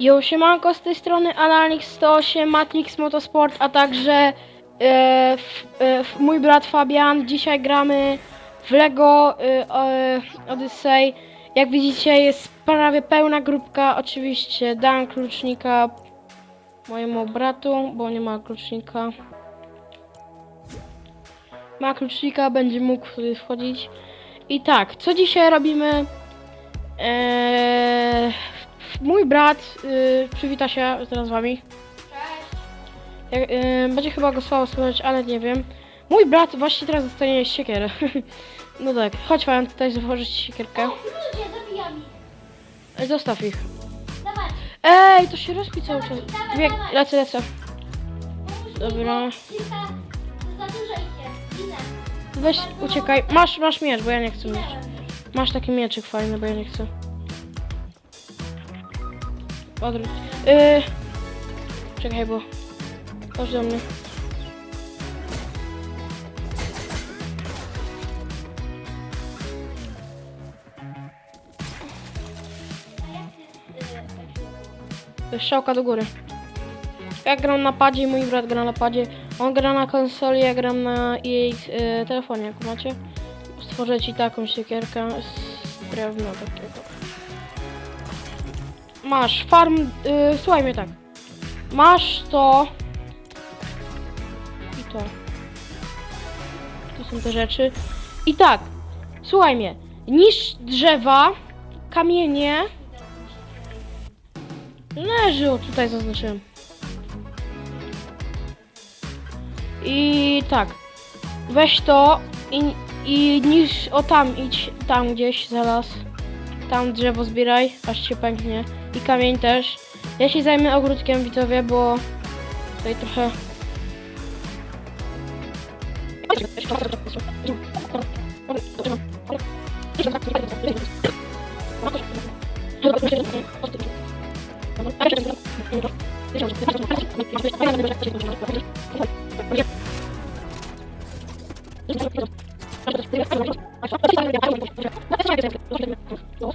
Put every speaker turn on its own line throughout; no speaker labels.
Jo, siemanko, z tej strony Analix108, Matrix Motorsport, a także e, f, e, f, mój brat Fabian. Dzisiaj gramy w LEGO e, e, Odyssey. Jak widzicie jest prawie pełna grupka. Oczywiście dam klucznika mojemu bratu, bo nie ma klucznika. Ma klucznika, będzie mógł wtedy wchodzić. I tak, co dzisiaj robimy? Eee, mój brat y, przywita się teraz z wami. Jak, y, będzie chyba go słabo słychać, ale nie wiem. Mój brat właśnie teraz dostanie siekierę. no tak, chodź Fajan, tutaj założyć siekierkę.
Ludzie, zabijam ich.
Ej, Zostaw ich.
Dawaj,
Ej, to się rozpi cały czas. Bieg, lecę, lecę.
pomóż
Dobra.
mi, bo kilka, za dużo ich jest. Ginę.
Weź, uciekaj. Masz, masz miecz, bo ja nie chcę mieć. Masz taki mieczyk fajny, bo ja nie chcę. Odwróć. Yy. Czekaj, bo... Chodź do mnie. Strzałka do góry. Ja gram na padzie, mój brat gra na padzie. On gra na konsoli, ja gram na jej y, telefonie, jak macie. Stworzę ci taką siekierkę z drewna takiego. Masz farm... Y, słuchaj mnie tak. Masz to... I to. To są te rzeczy. I tak. Słuchaj mnie. Niszcz drzewa, kamienie... Leży, o tutaj zaznaczyłem. I tak. Weź to i, i niż o tam idź, tam gdzieś zaraz. Tam drzewo zbieraj, aż się pęknie. I kamień też. Ja się zajmę ogródkiem, widzowie, bo tutaj trochę... Thank you. Oh.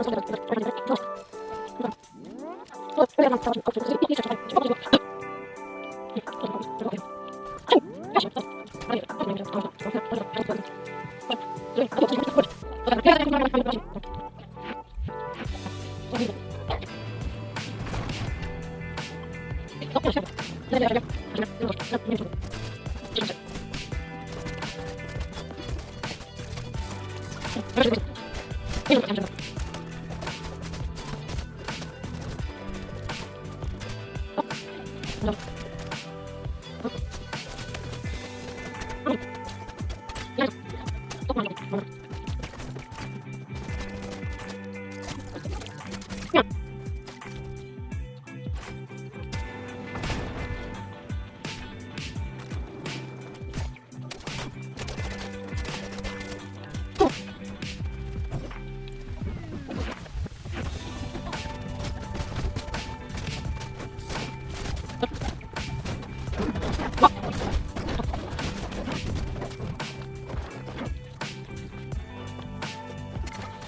Gracias. Thank you.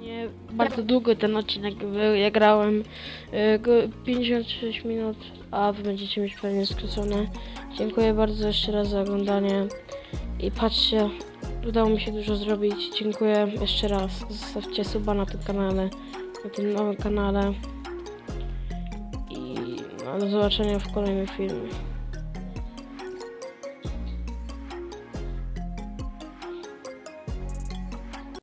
Nie, bardzo długo ten odcinek był. Ja grałem y, go 56 minut, a wy będziecie mieć pewnie skrócone. Dziękuję bardzo jeszcze raz za oglądanie. I patrzcie, udało mi się dużo zrobić. Dziękuję jeszcze raz. Zostawcie suba na tym kanale, na tym nowym kanale. I no, do zobaczenia w kolejnym filmie.